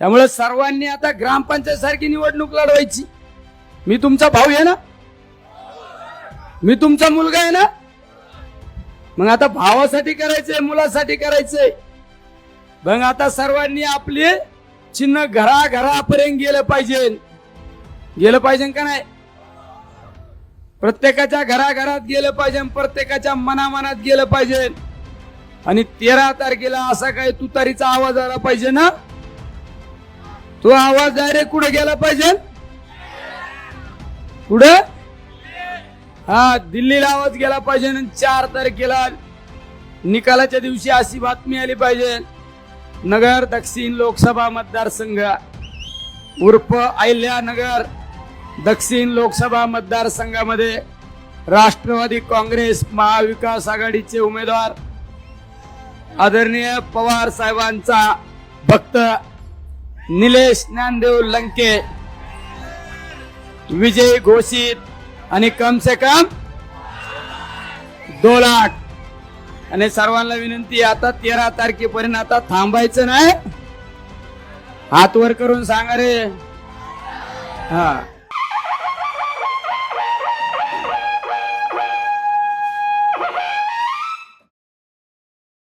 त्यामुळे सर्वांनी आता ग्रामपंचायत सारखी निवडणूक लढवायची. मी तुमचा भाऊ आहे ना? मी तुमचा मुलगा आहे ना? मग आता भावासाठी करायचंय मुलासाठी करायचंय. मग आता सर्वांनी आपले चिन्ह घराघरापर्यंत गेलं पाहिजे. गेलं पाहिजे का नाही? प्रत्येकाच्या घराघरात गेलं पाहिजे प्रत्येकाच्या मनामनात गेलं पाहिजे. आणि तेरा तारखेला असा काही तुतारीचा आवाज आला पाहिजे ना? तो आवाज डायरेक्ट कुठे गेला पाहिजे? कुठे? हा दिल्लीला आवाज गेला पाहिजे आणि चार तारखेला निकालाच्या दिवशी अशी बातमी आली पाहिजे. नगर दक्षिण लोकसभा मतदारसंघ उर्फ अहिल्यानगर दक्षिण लोकसभा मतदारसंघामध्ये राष्ट्रवादी काँग्रेस महाविकास आघाडीचे उमेदवार आदरणीय पवार साहेबांचा भक्त निलेश ज्ञानदेव लंके विजय घोषित आणि कम से कम दो लाख. आणि सर्वांना विनंती आता तेरा तारखेपर्यंत आता थांबायचं नाही. हात वर करून सांगा रे. हा.